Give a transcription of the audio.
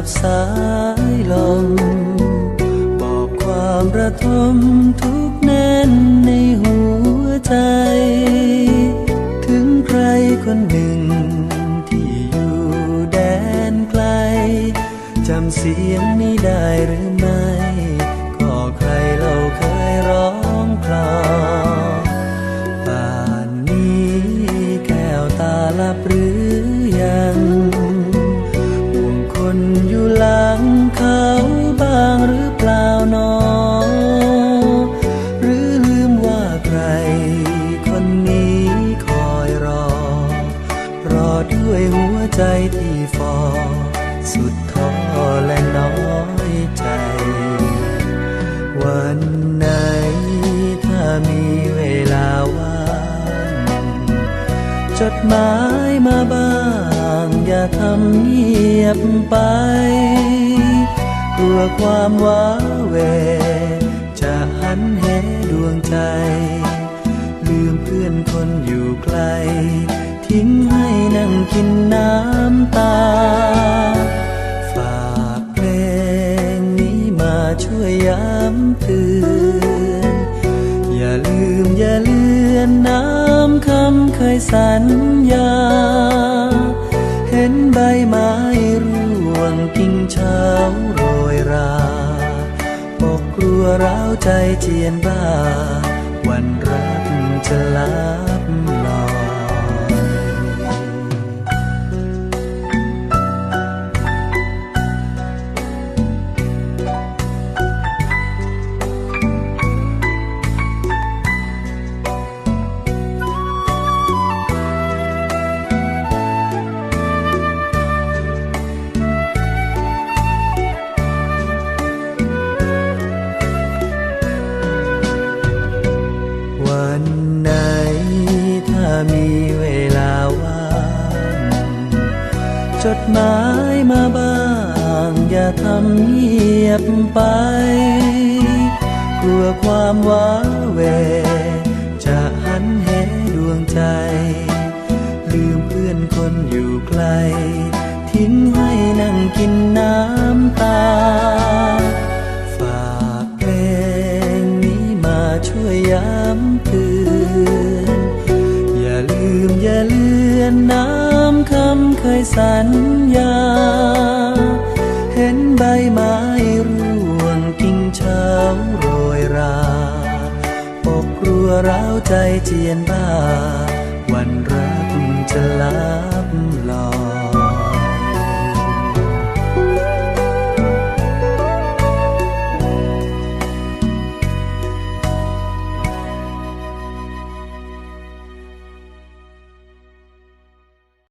กับสายลม บอกความระทมทุกแน่นในหัวใจ ถึงใครคนหนึ่งที่อยู่แดนไกล จำเสียงนี้ได้หรือไม่ ก็ใครเราเคยร้องคลอ ยหัวใจที่ฟอสุดท้อและน้อยใจ วันไหนถ้ามีเวลาว่างจดหมายมาบ้าง อย่าทำเงียบไปกลัวความว้าเหวจะหันเหดวงใจ ลืมเพื่อนคนอยู่ไกล ทิ้งให้นั่งกินน้ำตา ฝากเพลงนี้มาช่วยย้ำเตือน อย่าลืมอย่าเลือนน้ำคำเคยสัญญา เห็นใบไม้ร่วงกิ่งเช้าโรยราปกกลัวร้าวใจเจียนบ้า วันรักจะลับหลอย จดหมายมาบ้าง อย่าทำเงียบไป กลัวความว้าเว จะหันเหดวงใจ ลืมเพื่อนคนอยู่ไกล ทิ้งให้นั่งกินน้ำตา ฝากเพลงนี้มาช่วยย้ำเตือน อย่าลืมอย่าเลือนน้ำ คำเคยสัญญา เห็นใบไม้ร่วงกิ่งเช้าโรยรา ปกกลัวร้าวใจเจียนบ้า วันรักจะลับหล